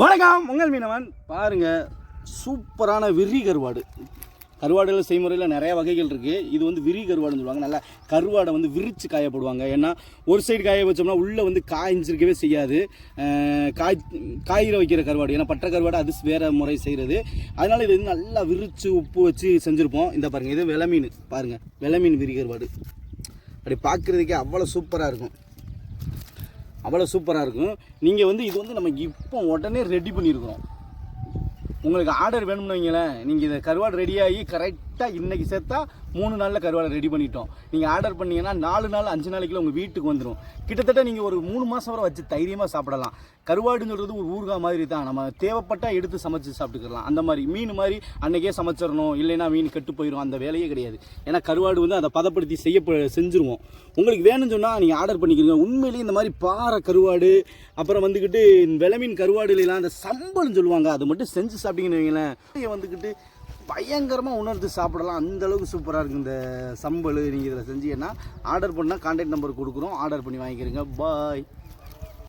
வணக்கம் மங்கள் மீனவன். பாருங்கள் சூப்பரான விரி கருவாடு. கருவாடுகள் செய்முறையில் நிறைய வகைகள் இருக்குது இது வந்து விரி கருவாடுன்னு சொல்லுவாங்க. நல்லா கருவாடை வந்து விரித்து காயப்படுவாங்க ஏன்னா ஒரு சைடு காய வச்சோம்னா உள்ளே வந்து காய்ஞ்சிருக்கவே செய்யாது. காய் காயிற வைக்கிற கருவாடு. ஏன்னா பற்ற கருவாடு அது வேறு முறை செய்கிறது அதனால் இது வந்து நல்லா விரித்து உப்பு வச்சு செஞ்சுருப்போம். இந்த பாருங்கள் இது வெலை மீன் பாருங்கள் வெலை மீன் விரி கருவாடு. அப்படி பார்க்குறதுக்கே அவ்வளோ சூப்பராக இருக்கும். அவ்வளோ சூப்பராக இருக்கும். நீங்கள் வந்து இது வந்து நம்ம இப்போ உடனே ரெடி பண்ணியிருக்கிறோம் உங்களுக்கு ஆர்டர் வேணும்னு வைங்களேன். நீங்கள் இதை கருவாடு ரெடியாகி கரெக்ட் கரெக்டாக இன்றைக்கி சேர்த்தா மூணு நாளில் கருவாடை ரெடி பண்ணிட்டோம். நீங்கள் ஆர்டர் பண்ணீங்கன்னா நாலு நாள் அஞ்சு நாளைக்குள்ள உங்கள் வீட்டுக்கு வந்துடும் கிட்டத்தட்ட நீங்கள் ஒரு மூணு மாதம் வரை வச்சு தைரியமாக சாப்பிடலாம். கருவாடுன்னு சொல்கிறது ஒரு ஊறுகாய் மாதிரி தான். நம்ம தேவைப்பட்டால் எடுத்து சமைச்சு சாப்பிட்டுக்கலாம். அந்த மாதிரி மீன் மாதிரி அன்றைக்கே சமைச்சிடணும். இல்லைன்னா மீன் கெட்டு போயிடும் அந்த வேலையே கிடையாது. ஏன்னா கருவாடு வந்து அதை பதப்படுத்தி செய்ய செஞ்சுருவோம். உங்களுக்கு வேணும்னு சொன்னால் நீங்கள் ஆர்டர் பண்ணிக்கிறீங்க. உண்மையிலேயே இந்த மாதிரி பாறை கருவாடு அப்புறம் வந்துக்கிட்டு விளமீன் கருவாடுலாம் அந்த சம்பளம் சொல்லுவாங்க. அது மட்டும் செஞ்சு சாப்பிட்டீங்கன்னு வைங்களேன். வந்துக்கிட்டு பயங்கரமாக உணர்ந்து சாப்பிடலாம். அந்தளவுக்கு சூப்பராக இருக்குது இந்த சம்பல் நீங்கள் இதில் செஞ்சீங்கன்னா ஆர்டர் பண்ணால் கான்டாக்ட் நம்பர் கொடுக்குறோம். ஆர்டர் பண்ணி வாங்கிக்கிறீங்க. பாய்